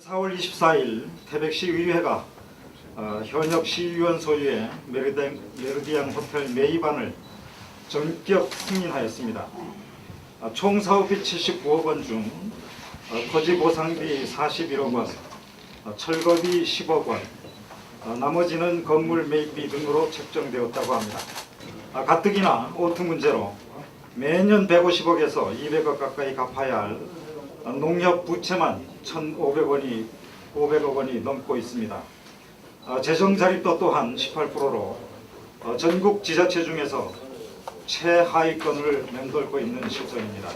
4월 24일 태백시 의회가 어, 현역 시의원 소유의 메르디앙, 메르디앙 호텔 매입안을 전격 승인하였습니다. 어, 총 사업비 79억 원중 어, 토지 보상비 41억 원, 어, 철거비 10억 원, 어, 나머지는 건물 매입비 등으로 책정되었다고 합니다. 아, 가뜩이나 오투 문제로 매년 150억에서 200억 가까이 갚아야 할 어, 농협 부채만 1,500원이 500억 원이 넘고 있습니다. 어, 재정 자립도 또한 18%로 어, 전국 지자체 중에서 최하위권을 맴돌고 있는 실정입니다.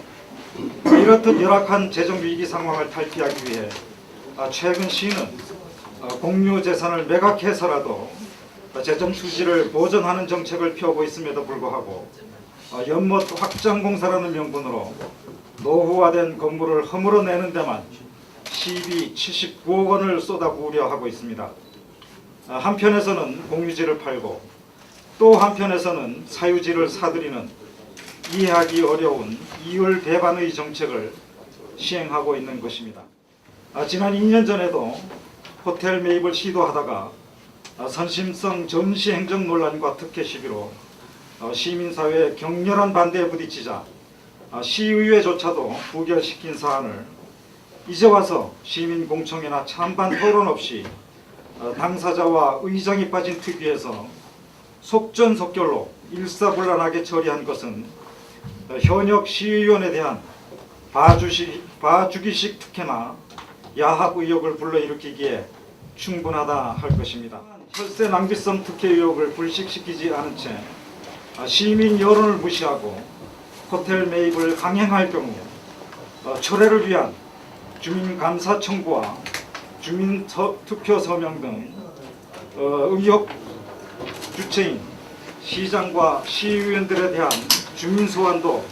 이렇듯 열악한 재정 위기 상황을 탈피하기 위해 아, 최근 시는 어, 공유 재산을 매각해서라도 어, 재정 수지를 보전하는 정책을 펴고 있음에도 불구하고 어, 연못 확장 공사라는 명분으로 노후화된 건물을 허물어 내는 데만 시비 79억 원을 쏟아부으려 하고 있습니다. 아, 한편에서는 공유지를 팔고 또 한편에서는 사유지를 사들이는 이해하기 어려운 이율 배반의 정책을 시행하고 있는 것입니다. 아, 지난 2년 전에도 호텔 매입을 시도하다가 아, 선심성 전시 행정 논란과 특혜 시비로 어, 시민사회의 격렬한 반대에 부딪히자 아, 시의회조차도 부결시킨 사안을 이제 와서 시민공청회나 찬반 토론 없이 어, 당사자와 의장이 빠진 특위에서 속전속결로 일사불란하게 처리한 것은 어, 현역 시의원에 대한 봐주식, 봐주기식 특혜나 야합 의혹을 불러일으키기에 충분하다 할 것입니다. 혈세 낭비성 특혜 의혹을 불식시키지 않은 채 아, 시민 여론을 무시하고 호텔 매입을 강행할 경우 어, 철회를 위한 주민 감사 청구와 주민 서- 투표 서명 등 어, 의혹 주체인 시장과 시의원들에 대한 주민 소환도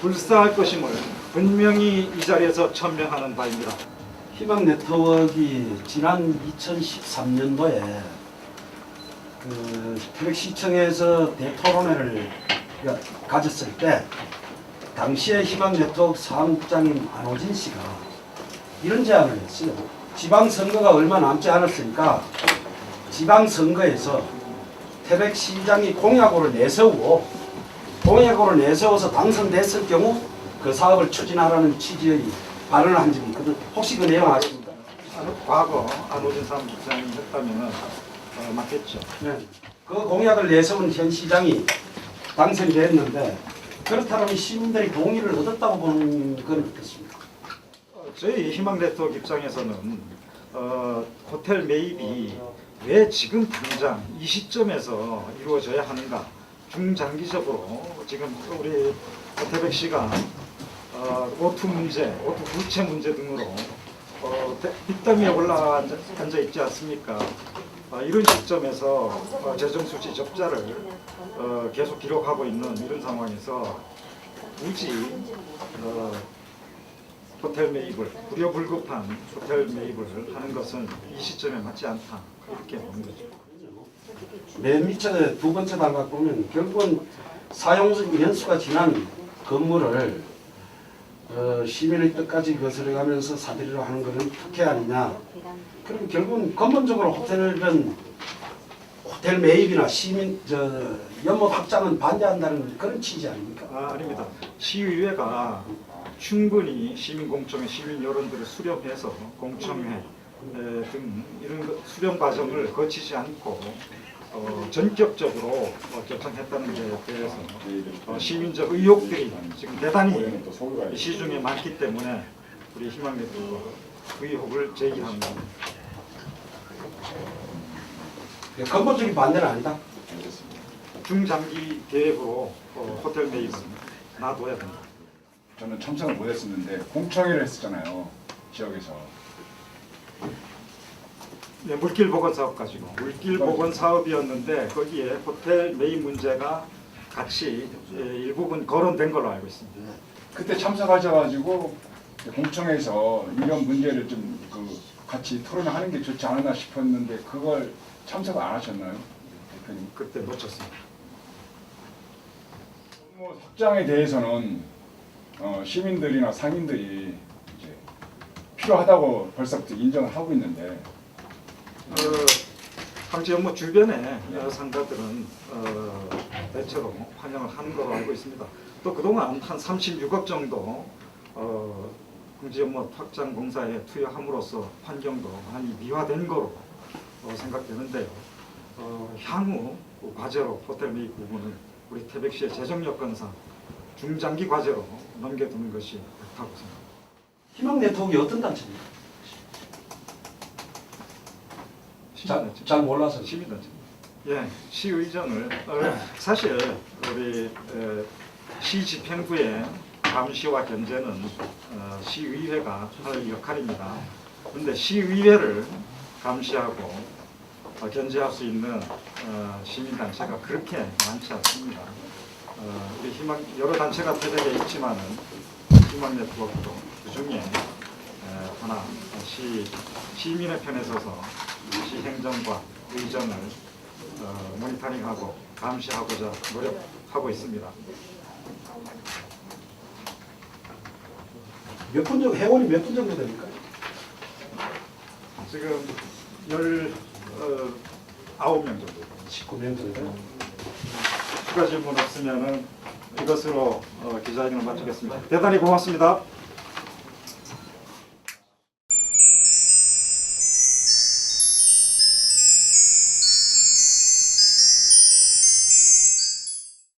불사할 것임을 분명히 이 자리에서 천명하는 바입니다. 희망 네트워크가 지난 2013년도에 그 태백시청에서 대토론회를 가졌을 때 당시에 희망 네트워크 사무국장인 안호진 씨가 이런 제안을 했어요. 지방선거가 얼마 남지 않았으니까 지방선거에서 태백시장이 공약으로 내세우고 공약으로 내세워서 당선됐을 경우 그 사업을 추진하라는 취지의 발언을 한 적이 있거든. 혹시 그 내용 아십니까? 안- 과거 안호진 사무국장이 했다면 어, 맞겠죠. 네. 그 공약을 내세운 현 시장이 당선이 됐는데 그렇다면 시민들이 동의를 얻었다고 보는 건 어떻습니까? 어, 저희 희망 네트워크 입장에서는 어, 호텔 매입이 왜 지금 당장 이 시점에서 이루어져야 하는가 중장기적으로 지금 우리 태백 씨가 어, 오투 문제, 오투 부채 문제 등으로 어, 대- 뒷담위에 올라앉아 앉아 있지 않습니까? 어, 이런 시점에서 어, 재정 수지 적자를 어, 계속 기록하고 있는 이런 상황에서 굳이 어, 호텔 매입을 불효불급한 호텔 매입을 하는 것은 이 시점에 맞지 않다 이렇게 보는 거죠. 맨 밑에 두 번째 단락 보면 결국은 사용 연수가 지난 건물을 어, 시민의 뜻까지 거스려가면서 사들이려 하는 것은 특혜 아니냐. 그럼 결국은 근본적으로 호텔은 호텔 매입이나 시민 저 연못 확장은 반대한다는 그런 취지 아닙니까? 아, 아닙니다. 시의회가 충분히 시민 공청회, 시민 여론들을 수렴해서 공청회 에, 등 이런 것- 수렴 과정을 거치지 않고 어, 전격적으로 어, 결정했다는 데 대해서 어, 시민적 의혹들이 지금 대단히 시중에 많기 때문에 우리 희망네트워크가 의혹을 제기합니다. 근본적인 반대는 아니다. 중장기 계획으로 어, 호텔 매입은 놔둬야 된다. 저는 참석을 못했었는데 공청회를 했었잖아요 지역에서 네, 물길 보건 사업 가지고 물길 보건 사업이었는데 거기에 호텔 매입 문제가 같이 예, 일부분 거론된 걸로 알고 있습니다. 그때 참석하셔가지고 공청회에서 이런 문제를 좀 그 같이 토론하는 게 좋지 않았나 싶었는데 그걸 참석을 안 하셨나요, 대표님? 그때 놓쳤습니다. 뭐 확장에 대해서는 어, 시민들이나 상인들이 이제 필요하다고 벌써부터 인정을 하고 있는데 어, 황지 업무 주변에 어, 상가들은 어, 대체로 환영을 하는 걸로 알고 있습니다. 또 그동안 한 36억 정도 어, 황지 업무 확장 공사에 투여함으로써 환경도 많이 미화된 거로 어, 생각되는데요. 어, 향후 과제로 호텔 매입 부분은 우리 태백시의 재정 여건상 중장기 과제로 넘겨두는 것이 옳다고 생각합니다. 희망 네트워크 어떤 단체입니까? 잘, 잘 몰라서 시민단체. 예, 시의정을 어, 사실 우리 에, 시 집행부의 감시와 견제는 어, 시의회가 할 역할입니다. 그런데 시의회를 감시하고 어, 견제할 수 있는 어, 시민단체가 그렇게 많지 않습니다. 어, 우리 희망 여러 단체가 태백에 있지만은 희망 네트워크도 그 중에 하나 시 시민의 편에 서서 시 행정과 의정을 어, 모니터링하고 감시하고자 노력하고 있습니다. 몇 분 정도 회원이 몇 분 정도 됩니까? 지금 열 어, 아홉 명 정도. 19명 정도. 추가 질문 없으면은 이것으로 어, 기자회견을 마치겠습니다. 대단히 고맙습니다.